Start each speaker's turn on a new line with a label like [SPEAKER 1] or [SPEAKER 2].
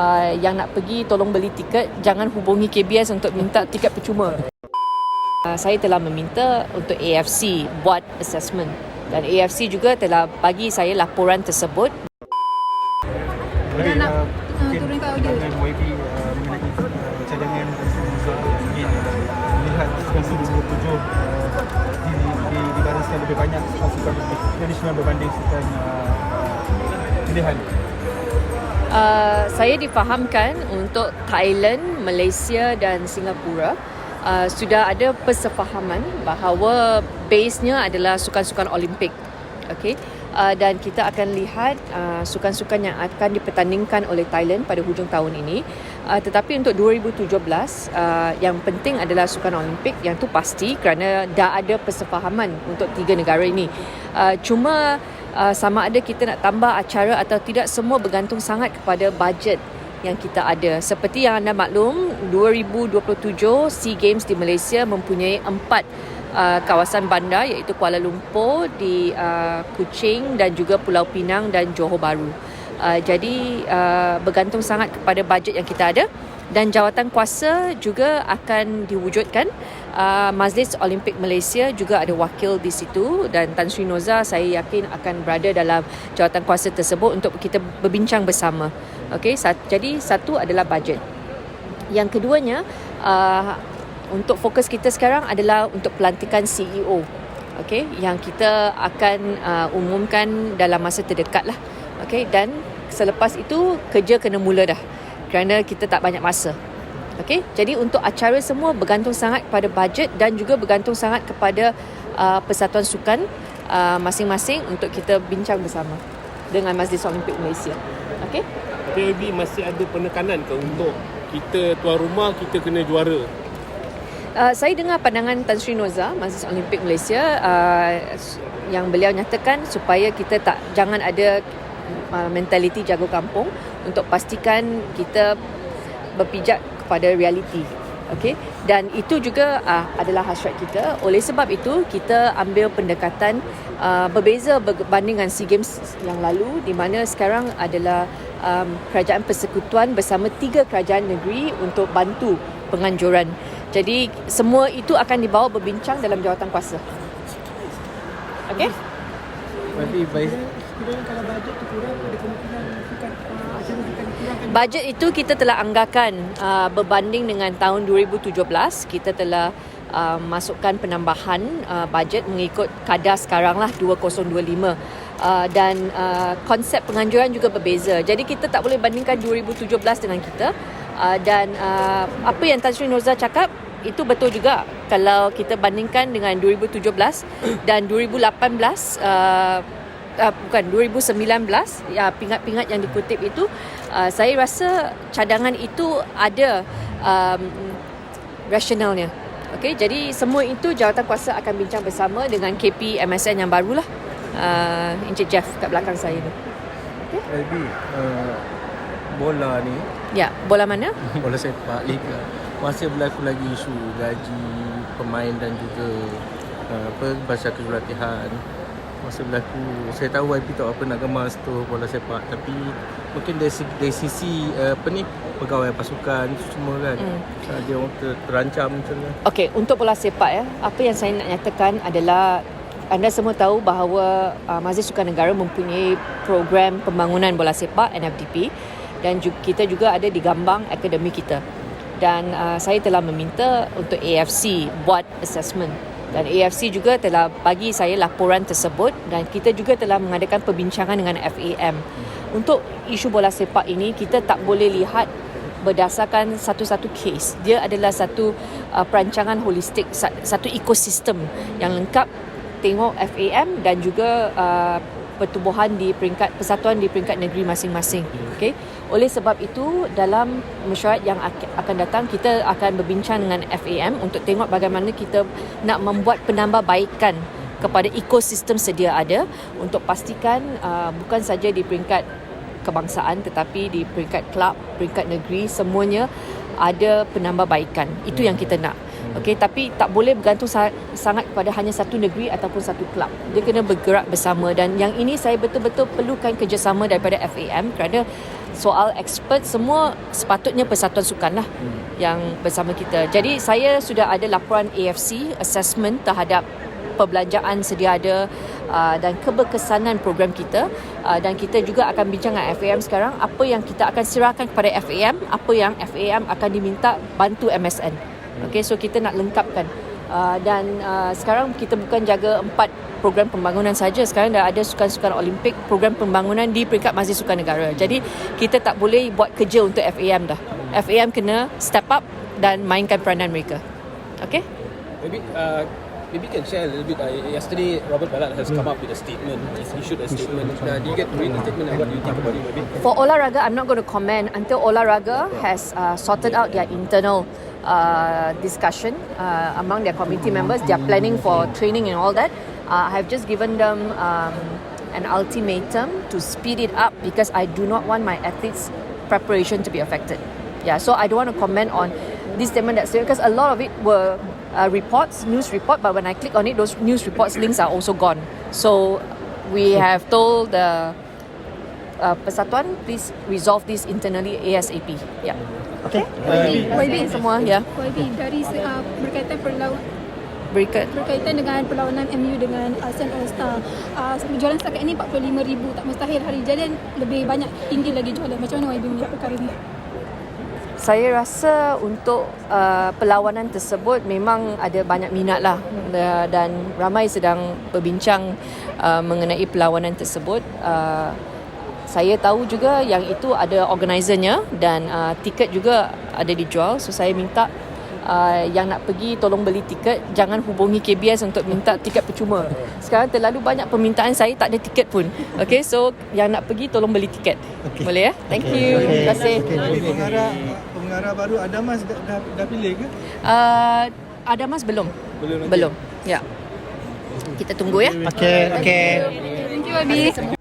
[SPEAKER 1] uh, yang nak pergi tolong beli tiket jangan hubungi KBS untuk minta tiket percuma. Uh, saya telah meminta untuk AFC buat assessment dan AFC juga telah bagi saya laporan tersebut
[SPEAKER 2] Boleh
[SPEAKER 3] nak
[SPEAKER 2] uh, YB uh, mengenai uh, cadangan dan Musa ingin melihat versi 2027 uh, lebih banyak pasukan tradisional berbanding sukan uh, pilihan.
[SPEAKER 1] Uh, saya difahamkan untuk Thailand, Malaysia dan Singapura uh, sudah ada persefahaman bahawa base-nya adalah sukan-sukan Olimpik. Okey. Uh, dan kita akan lihat uh, sukan-sukan yang akan dipertandingkan oleh Thailand pada hujung tahun ini. Uh, tetapi untuk 2017 uh, yang penting adalah sukan Olimpik yang tu pasti kerana dah ada persefahaman untuk tiga negara ini. Uh, cuma uh, sama ada kita nak tambah acara atau tidak semua bergantung sangat kepada bajet yang kita ada. Seperti yang anda maklum, 2027 SEA Games di Malaysia mempunyai empat uh, kawasan bandar iaitu Kuala Lumpur, di uh, Kuching dan juga Pulau Pinang dan Johor Bahru. Uh, jadi uh, bergantung sangat kepada bajet yang kita ada dan jawatan kuasa juga akan diwujudkan. Uh, Majlis Olimpik Malaysia juga ada wakil di situ dan Tan Sri Noza saya yakin akan berada dalam jawatan kuasa tersebut untuk kita berbincang bersama. Okey, sat- jadi satu adalah bajet. Yang keduanya uh, untuk fokus kita sekarang adalah untuk pelantikan CEO. Okey, yang kita akan uh, umumkan dalam masa terdekat lah. Okey, dan selepas itu kerja kena mula dah. Kerana kita tak banyak masa. Okey, jadi untuk acara semua bergantung sangat kepada bajet dan juga bergantung sangat kepada uh, persatuan sukan uh, masing-masing untuk kita bincang bersama dengan Majlis Olimpik Malaysia. Okey?
[SPEAKER 4] PAB masih ada penekanan ke untuk kita tuan rumah kita kena juara
[SPEAKER 1] Uh, saya dengar pandangan Tan Sri Noza, Majlis Olimpik Malaysia uh, yang beliau nyatakan supaya kita tak jangan ada uh, mentaliti jago kampung untuk pastikan kita berpijak kepada realiti. Okey dan itu juga uh, adalah hasrat kita. Oleh sebab itu kita ambil pendekatan uh, berbeza berbanding dengan SEA Games yang lalu di mana sekarang adalah um, kerajaan persekutuan bersama tiga kerajaan negeri untuk bantu penganjuran. Jadi semua itu akan dibawa berbincang dalam jawatan kuasa. Okey?
[SPEAKER 2] Tapi baik
[SPEAKER 3] Sekiranya kalau bajet tu kurang, ada kemungkinan sukan uh, acara sukan dikurangkan.
[SPEAKER 1] Bajet itu kita telah anggarkan uh, berbanding dengan tahun 2017 kita telah uh, masukkan penambahan uh, bajet mengikut kadar sekarang lah 2025 uh, dan uh, konsep penganjuran juga berbeza. Jadi kita tak boleh bandingkan 2017 dengan kita. Uh, dan uh, apa yang Tan Sri Noza cakap itu betul juga. Kalau kita bandingkan dengan 2017 dan 2018 uh, uh, bukan 2019 ya pingat-pingat yang dikutip itu uh, saya rasa cadangan itu ada um, rasionalnya. Okey, jadi semua itu jawatan kuasa akan bincang bersama dengan KP MSN yang barulah. Uh, Encik Jeff kat belakang saya ni.
[SPEAKER 5] LB uh, bola ni
[SPEAKER 1] Ya, bola mana?
[SPEAKER 5] bola sepak liga masih berlaku lagi isu gaji pemain dan juga uh, apa baca latihan masih berlaku. Saya tahu YP tak apa nak kemas tu bola sepak. Tapi mungkin dari, dari sisi uh, apa ni pegawai pasukan tu semua kan.
[SPEAKER 1] Hmm.
[SPEAKER 5] dia orang ter, terancam macam ni.
[SPEAKER 1] Okey, untuk bola sepak ya, apa yang saya nak nyatakan adalah anda semua tahu bahawa uh, Majlis Sukan Negara mempunyai program pembangunan bola sepak NFDP dan ju- kita juga ada di Gambang akademi kita. Dan uh, saya telah meminta untuk AFC buat assessment dan AFC juga telah bagi saya laporan tersebut dan kita juga telah mengadakan perbincangan dengan FAM. Untuk isu bola sepak ini kita tak boleh lihat berdasarkan satu-satu case. Dia adalah satu uh, perancangan holistik, sa- satu ekosistem yang lengkap tengok FAM dan juga uh, pertubuhan di peringkat persatuan di peringkat negeri masing-masing. Okey. Oleh sebab itu dalam mesyuarat yang ak- akan datang kita akan berbincang dengan FAM untuk tengok bagaimana kita nak membuat penambahbaikan kepada ekosistem sedia ada untuk pastikan uh, bukan saja di peringkat kebangsaan tetapi di peringkat kelab, peringkat negeri semuanya ada penambahbaikan. Itu yang kita nak. Okey, tapi tak boleh bergantung sa- sangat kepada hanya satu negeri ataupun satu kelab. Dia kena bergerak bersama dan yang ini saya betul-betul perlukan kerjasama daripada FAM kerana soal expert semua sepatutnya Persatuan Sukan lah yang bersama kita. Jadi saya sudah ada laporan AFC assessment terhadap perbelanjaan sedia ada uh, dan keberkesanan program kita. Uh, dan kita juga akan bincang dengan FAM sekarang apa yang kita akan serahkan kepada FAM apa yang FAM akan diminta bantu MSN okay, so kita nak lengkapkan uh, dan uh, sekarang kita bukan jaga empat program pembangunan saja sekarang dah ada sukan-sukan olimpik program pembangunan di peringkat Majlis Sukan Negara jadi kita tak boleh buat kerja untuk FAM dah FAM kena step up dan mainkan peranan mereka okay
[SPEAKER 6] Maybe uh, maybe you can share a little bit. Uh, yesterday, Robert Ballard has come up with a statement. He's issued a statement. Uh, do you get to read the statement and what do you think about it? Maybe.
[SPEAKER 1] For Olahraga, I'm not going to comment until Olahraga has uh, sorted out their internal uh, discussion uh, among their committee members. They are planning for training and all that. Uh, I have just given them um, an ultimatum to speed it up because I do not want my athletes' preparation to be affected. Yeah, so I don't want to comment on this statement that's there because a lot of it were uh, reports, news report, but when I click on it, those news reports links are also gone. So we have told the uh, Persatuan, please resolve this internally ASAP. Yeah. Okay. YB semua ya.
[SPEAKER 7] YB dari uh, berkaitan perlawan
[SPEAKER 1] Berikut.
[SPEAKER 7] berkaitan dengan perlawanan MU dengan ASEAN All Star. Uh, jualan setakat ini 45,000 tak mustahil hari jadi lebih banyak tinggi lagi jualan. Macam mana YB melihat perkara ini?
[SPEAKER 1] Saya rasa untuk uh, perlawanan tersebut memang ada banyak minat lah uh, dan ramai sedang berbincang uh, mengenai perlawanan tersebut. Uh, saya tahu juga yang itu ada organizernya dan uh, tiket juga ada dijual. So saya minta uh, yang nak pergi tolong beli tiket jangan hubungi KBS untuk minta tiket percuma. Sekarang terlalu banyak permintaan saya tak ada tiket pun. Okay so yang nak pergi tolong beli tiket. Okay. Boleh ya? Thank you. Terima kasih.
[SPEAKER 2] Pengarah pengarah baru Adamas dah, dah, dah pilih ke?
[SPEAKER 1] Uh, Adamas belum.
[SPEAKER 2] Belum.
[SPEAKER 1] Belum. Ya. Kita tunggu ya.
[SPEAKER 3] Okey, okey.
[SPEAKER 7] Thank you YB.